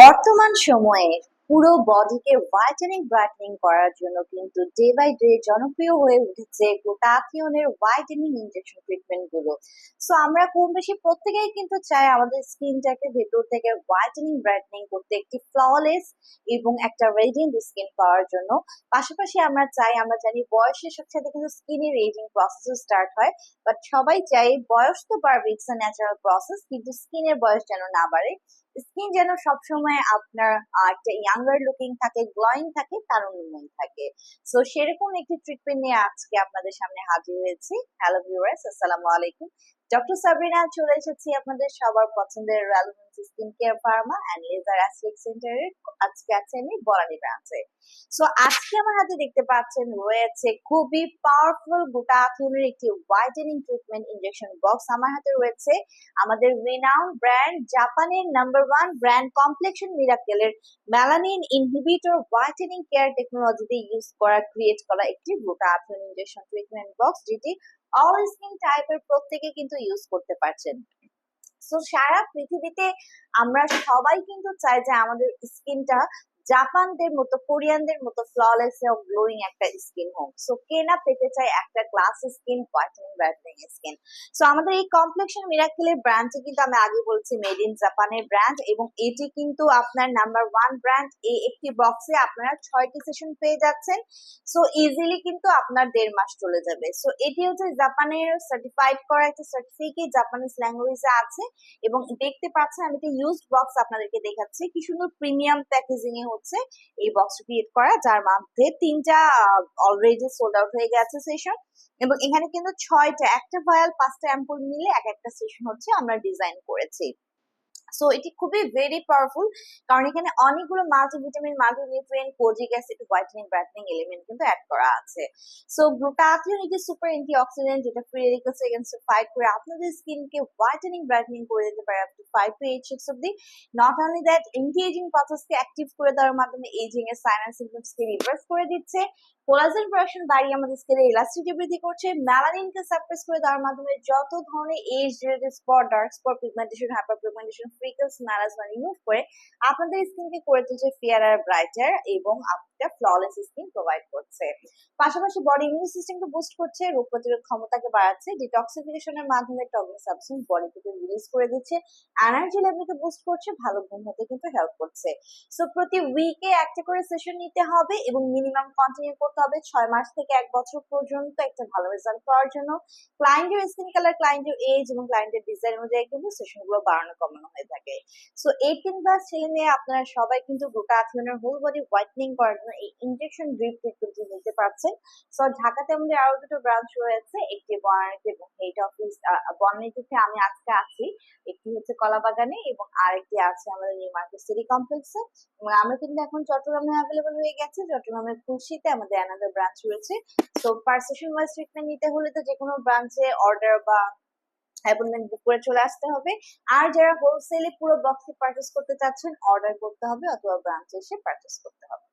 বর্তমান সময়ে পুরো বডিকে হোয়াইটেনিং ব্রাইটনিং করার জন্য কিন্তু ডে বাই ডে জনপ্রিয় হয়ে উঠেছে গ্লুটাথিয়নের হোয়াইটেনিং ইনজেকশন ট্রিটমেন্টগুলো। সো আমরা কম বেশি প্রত্যেকেই কিন্তু চাই আমাদের স্কিনটাকে ভেতর থেকে হোয়াইটেনিং ব্রাইটনিং করতে একটি ফ্ললেস এবং একটা রেডিয়েন্ট স্কিন পাওয়ার জন্য। পাশাপাশি আমরা চাই, আমরা জানি বয়সের সাথে সাথে কিন্তু স্কিনের এজিং প্রসেসও স্টার্ট হয় বাট সবাই চাই বয়স তো বাড়বে ইটস ন্যাচারাল প্রসেস কিন্তু স্কিনের বয়স যেন না বাড়ে। স্কিন যেন সবসময় আপনার একটা ইয়াঙ্গার লুকিং থাকে গ্লোয়িং থাকে তারুণ্যময় থাকে। সো সেরকম একটি ট্রিটমেন্ট নিয়ে আজকে আপনাদের সামনে হাজির হয়েছি। হ্যালো ভিউয়ার্স আসসালামু আলাইকুম। ডক্টর সাবরিনা চলে এসেছি আপনাদের সবার পছন্দের relevance skin care pharma and laser অ্যাসলিক সেন্টারের আজকে আছে আমি বরানি ব্রাঞ্চে। সো আজকে আমার হাতে দেখতে পাচ্ছেন রয়েছে খুবই পাওয়ারফুল গ্লুটাথিয়নের একটি হোয়াইটেনিং ট্রিটমেন্ট ইনজেকশন বক্স আমার হাতে রয়েছে। আমাদের রিনাউন ব্র্যান্ড জাপানের নাম্বার ওয়ান ব্র্যান্ড কমপ্লেকশন মিরাকেলের মেলানিন ইনহিবিটর হোয়াইটেনিং কেয়ার টেকনোলজিতে ইউজ করা ক্রিয়েট করা একটি গ্লুটাথিয়ন ইনজেকশন ট্রিটমেন্ট বক্স যেটি অল স্কিন টাইপের প্রত্যেকে কিন্তু ইউজ করতে পারছেন। সো সারা পৃথিবীতে আমরা সবাই কিন্তু চাই যে আমাদের স্কিনটা জাপানদের মতো, কোরিয়ানদের মতো ফ্ললেস গ্লোয়িং একটা স্কিন হোক সো কে না পেতে চায় একটা glass skin whitening brightening skin so আমাদের এই কমপ্লেকশন মিরাকেলের ব্র্যান্ডটি কিন্তু আমি আগে বলছি মেড ইন জাপানের ব্র্যান্ড এবং এটি কিন্তু আপনার নাম্বার ওয়ান ব্র্যান্ড এই একটি বক্সে আপনারা ছয়টি সেশন পেয়ে যাচ্ছেন। সো ইজিলি কিন্তু আপনার দেড় মাস চলে যাবে। সো এটি হচ্ছে জাপানের সার্টিফাইড করা একটা সার্টিফিকেট জাপানিজ ল্যাঙ্গুয়েজে আছে। এবং দেখতে পাচ্ছেন, আমি একটা ইউজড বক্স আপনাদেরকে দেখাচ্ছি। কি সুন্দর প্রিমিয়াম প্যাকেজিং এ হচ্ছে এই বক্স ক্রিয়েট করা, যার মধ্যে তিনটা অলরেডি সোল্ড আউট হয়ে গেছে সেশন এবং এখানে কিন্তু ছয়টা, একটা ভায়াল পাঁচটা অ্যাম্পুল মিলে এক একটা সেশন হচ্ছে আমরা ডিজাইন করেছি। সো এটি খুবই ভেরি পাওয়ারফুল কারণ এখানে অনেকগুলো multivitamin multinutrient kojic acid whitening brightening element কিন্তু অ্যাড করা আছে। সো গ্লুটাথিয়ন একটি সুপার অ্যান্টিঅক্সিডেন্ট যেটা ফ্রি রেডিকেলস এগেন্স্ট ফাইট করে। আপনাদের স্কিনকে হোয়াইটেনিং ব্রাইটনিং করে দিতে পারে up to five to eight six অব্দি not only that anti ageing প্রসেসকে active করে দেওয়ার মাধ্যমে এজিং এর সাইন অ্যান্ড সিমটমসকে রিভার্স করে দিচ্ছে। কোলাজেন প্রোডাকশন বাড়িয়ে আমাদের স্কিনের ইলাস্টিসিটি বৃদ্ধি করছে। মেলানিনকে সাপ্রেস করে দেওয়ার মাধ্যমে যত ধরনের age related spot dark spot pigmentation hyperpigmentation freckles melasma remove করে আপনাদের স্কিনকে করে তুলছে ফেয়ার আর ব্রাইটার এবং একটা ফ্ললেস স্কিন প্রোভাইড করছে। পাশাপাশি বডি ইমিউন সিস্টেমকে বুস্ট করছে, রোগ প্রতিরোধ ক্ষমতাকে বাড়াচ্ছে ডিটক্সিফিকেশনের মাধ্যমে টক্সিক সাবস্টেন্স বডি থেকে রিলিজ করে দিচ্ছে এনার্জি লেভেলকে বুস্ট করছে, ভালো ঘুম হতে কিন্তু হেল্প করছে। সো প্রতি উইকে একটা করে সেশন নিতে হবে এবং মিনিমাম কন্টিনিউ করতে হবে। ছয় মাস থেকে এক বছর পর্যন্ত একটা ভালো রেজাল্ট পাওয়ার জন্য। ক্লায়েন্টের স্কিন কালার ক্লায়েন্টের এজ এবং ক্লায়েন্টের ডিজাইন অনুযায়ী কিন্তু সেশনগুলো বাড়ানো, কমানো হয়ে থাকে। সো এইটিন প্লাস ছেলে মেয়ে, আপনারা সবাই কিন্তু গ্লুটাথিয়নের হোল বডি হোয়াইটনিং করার এই ইনজেকশন ড্রিপ ট্রিটমেন্টটি নিতে পারছেন। সো ঢাকাতে আমাদের আরও দুটো ব্রাঞ্চ রয়েছে, একটি বনানীতে এবং হেড অফিস বনানীতে আমি আজকে আছি। একটি হচ্ছে কলাবাগানে এবং আরেকটি আছে আমাদের নিউ মার্কেট সিটি কমপ্লেক্সে এবং আমরা কিন্তু এখন চট্টগ্রামে অ্যাভেলেবল হয়ে গেছে। চট্টগ্রামের খুলশিতে আমাদের অ্যানাদার ব্রাঞ্চ রয়েছে। তো পার সেশন ওয়াইজ ট্রিটমেন্ট নিতে হলে তো যে কোনো ব্রাঞ্চে অর্ডার বা অ্যাপয়েন্টমেন্ট বুক করে চলে আসতে হবে। আর যারা হোলসেলে পুরো বক্সে পারচেস করতে চাচ্ছেন অর্ডার করতে হবে অথবা ব্রাঞ্চে এসে পারচেস করতে হবে।